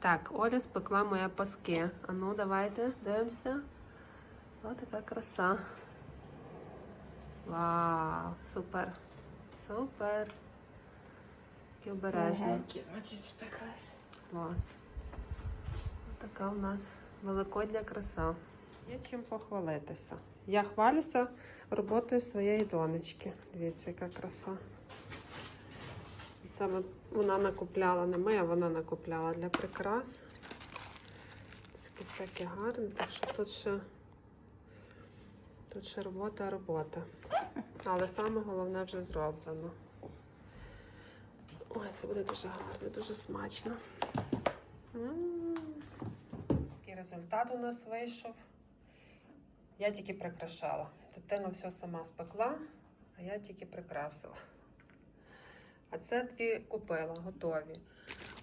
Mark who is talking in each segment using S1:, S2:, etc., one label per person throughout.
S1: Так, Оля спекла моя паски. А ну, давайте, дивимося. Ось така краса. Вау, супер. Супер. Такі обережні.
S2: Значить, спеклась.
S1: Клас. Ось така у нас великодня краса. Є чим похвалитися. Я хвалюся роботою своєї донечки. Дивіться, яка краса. Це вона накупляла, не ми, а вона накупляла для прикрас. Таке всяке гарне, так що тут ще, тут ще робота, робота. Але саме головне вже зроблено. Ой, це буде дуже гарно, дуже смачно. М. Такий результат у нас вийшов. Я тільки прикрашала. Дитина все сама спекла, а я тільки прикрасила. А це дві купила, готові.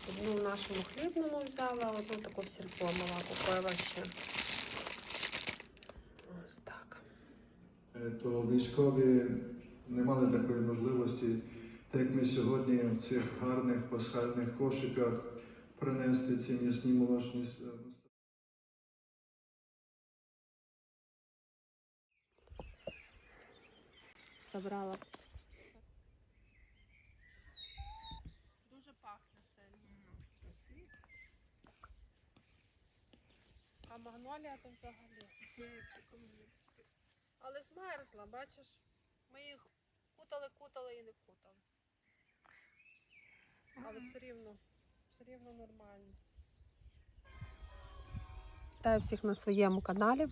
S1: Одну в нашому хлібному взяла, одну таку в сільпо купила ще. Ось так.
S3: Е, то військові не мали такої можливості, так як ми сьогодні в цих гарних пасхальних кошиках принести ці м'ясні молочні
S1: Забрала. А магнолія то взагалі. Але змерзла, бачиш? Ми їх кутали, кутали і не вкутали. Але все рівно, все рівно нормально. Вітаю всіх на своєму каналі.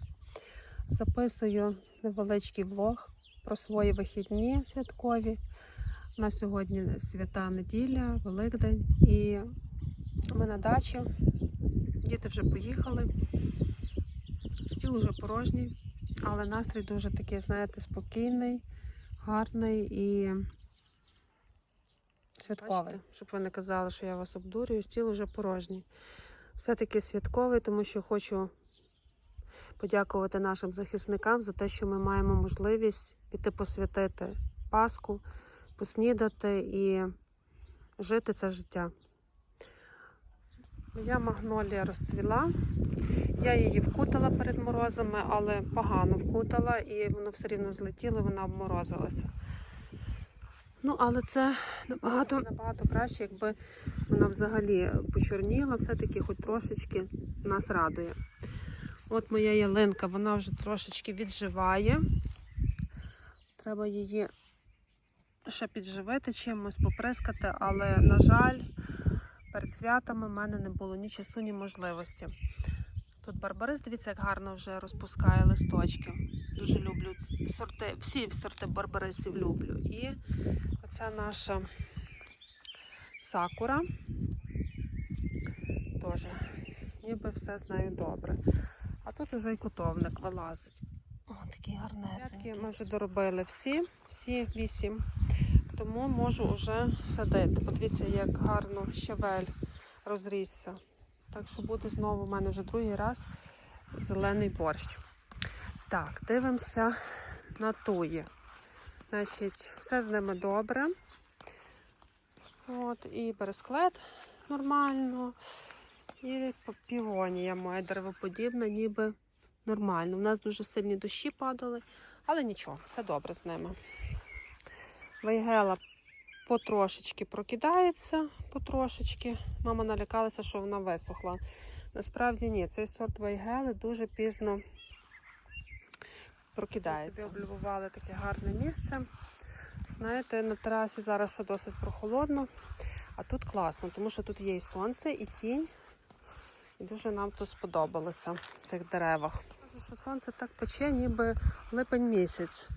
S1: Записую невеличкий влог про свої вихідні святкові. У нас сьогодні свята неділя, Великдень. І ми на дачі. Діти вже поїхали. Стіл уже порожній, але настрій дуже такий, знаєте, спокійний, гарний і святковий. Щоб ви не казали, що я вас обдурюю, стіл уже порожній. Все-таки святковий, тому що хочу подякувати нашим захисникам за те, що ми маємо можливість піти посвятити Пасху, поснідати і жити це життя. Моя магнолія розцвіла. Я її вкутала перед морозами, але погано вкутала і воно все рівно злетіло, вона обморозилася. Ну, але це набагато, набагато краще, якби вона взагалі почорніла, все-таки хоч трошечки нас радує. От моя ялинка, вона вже трошечки відживає. Треба її ще підживити чимось, поприскати, але, на жаль, перед святами в мене не було ні часу, ні можливості. Тут барбарис, дивіться, як гарно вже розпускає листочки. Дуже люблю сорти, всі сорти барбарисів люблю. І оця наша сакура. Теж, ніби все з нею добре. А тут уже й котовник вилазить. О, такий гарнесенький. Ми вже доробили всі, всі вісім. Тому можу вже садити. Подивіться, як гарно щавель розрісся. Так що буде знову у мене вже другий раз зелений борщ. Так, дивимося на туї. Значить, все з ними добре. От, і бересклет нормально. І півонія моя деревоподібна, ніби нормально. У нас дуже сильні дощі падали, але нічого, все добре з ними. Вейгела потрошечки прокидається, потрошечки. Мама налякалася, що вона висохла. Насправді ні, цей сорт вейгели дуже пізно прокидається. Ми собі облюбували таке гарне місце. Знаєте, на терасі зараз ще досить прохолодно, а тут класно, тому що тут є і сонце, і тінь. І дуже нам тут сподобалося в цих деревах. Кажу, що сонце так пече, ніби липень місяць.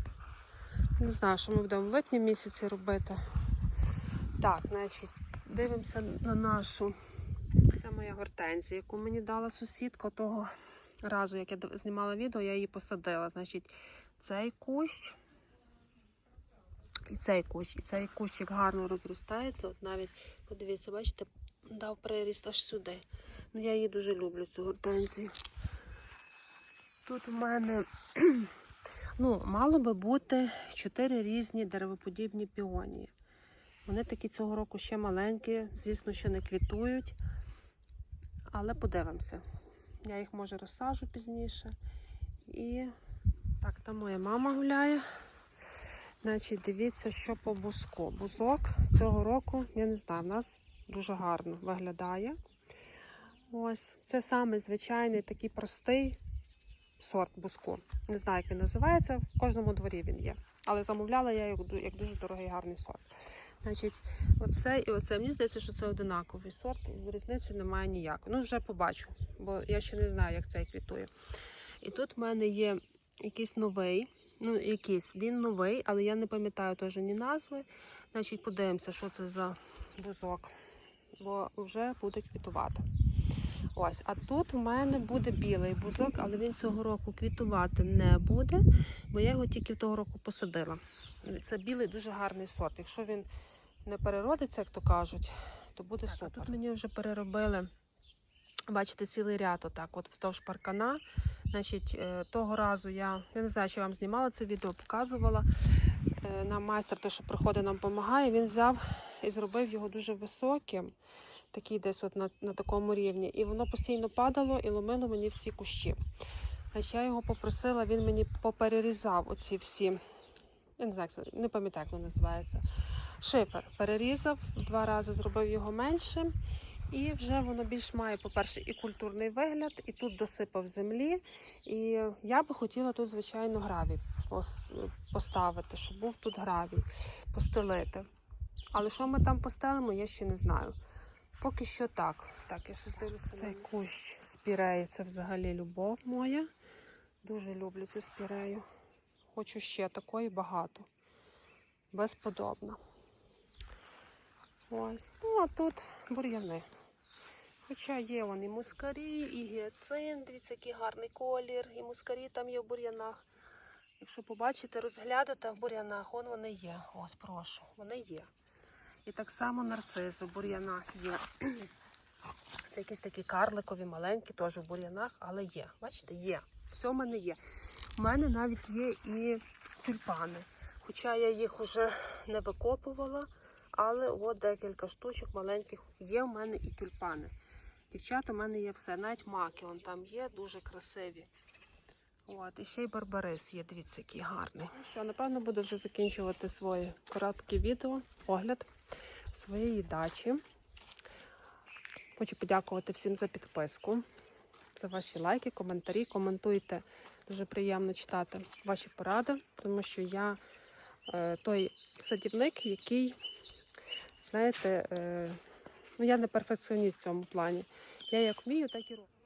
S1: Не знаю, що ми будемо в липні місяці робити. Так, значить, дивимося на нашу. Це моя гортензія, яку мені дала сусідка того разу, як я знімала відео, я її посадила. Значить, цей кущ і цей кущ. І цей кущик гарно розростається. От навіть, подивіться, бачите, дав приріст аж сюди. Ну, я її дуже люблю, цю гортензію. Тут в мене ну, мало би бути чотири різні деревоподібні піонії. Вони такі цього року ще маленькі, звісно, що не квітують. Але подивимося. Я їх може розсажу пізніше. І так, там моя мама гуляє. Значить, дивіться, що по буску. Бузок цього року, я не знаю, в нас дуже гарно виглядає. Ось, це саме звичайний такий простий сорт буску. Не знаю, як він називається, в кожному дворі він є. Але замовляла я як, дуже дорогий гарний сорт. Значить, оце і оце. Мені здається, що це одинаковий сорт, різниці немає ніякої. Ну, вже побачу, бо я ще не знаю, як цей квітує. І тут в мене є якийсь новий. Ну, якийсь, він новий, але я не пам'ятаю теж ні назви. Значить, подивимося, що це за бузок, бо вже буде квітувати. Ось, а тут у мене буде білий бузок, але він цього року квітувати не буде, бо я його тільки того року посадила. Це білий дуже гарний сорт. Якщо він не переродиться, як то кажуть, то буде супер. Тут мені вже переробили, бачите, цілий ряд отак, от вздовж паркана. Значить, е, того разу я, я не знаю, чи я вам знімала це відео, показувала. Е, Нам майстер, той, що приходить, нам допомагає, він взяв і зробив його дуже високим, такий десь от на, на такому рівні. І воно постійно падало і ломило мені всі кущі. Значить, я його попросила, він мені поперерізав оці всі. Я не знаю, не пам'ятаю, як воно називається. Шифер перерізав, два рази зробив його меншим. І вже воно більш має, по-перше, і культурний вигляд, і тут досипав землі. І я би хотіла тут, звичайно, гравій поставити, щоб був тут гравій, постелити. Але що ми там постелимо, я ще не знаю. Поки що так. Так, я щось дивлюся. Цей кущ спіреї це взагалі любов моя. Дуже люблю цю спірею. Хочу ще такої багато. Безподобно. Ось. Ну, а тут бур'яни. Хоча є вони і мускарі, і гіацин, дивіться, який гарний колір, і мускарі там є в бур'янах. Якщо побачите, розглядите в бур'янах, вон вони є. Ось, прошу, вони є. І так само нарцизи в бур'янах є. Це якісь такі карликові, маленькі, теж в бур'янах, але є. Бачите, є. Все в мене є. У мене навіть є і тюльпани. Хоча я їх вже не викопувала, але от декілька штучок маленьких є в мене і тюльпани. Дівчата, у мене є все. Навіть маки вон там є, дуже красиві. От, і ще й барбарис є, дивіться, який гарний. Ну що, напевно, буду вже закінчувати своє коротке відео, огляд своєї дачі. Хочу подякувати всім за підписку, за ваші лайки, коментарі. Коментуйте. Дуже приємно читати ваші поради, тому що я е, той садівник, який, знаєте, е, ну я не перфекціоніст в цьому плані. Я як вмію, так і роблю.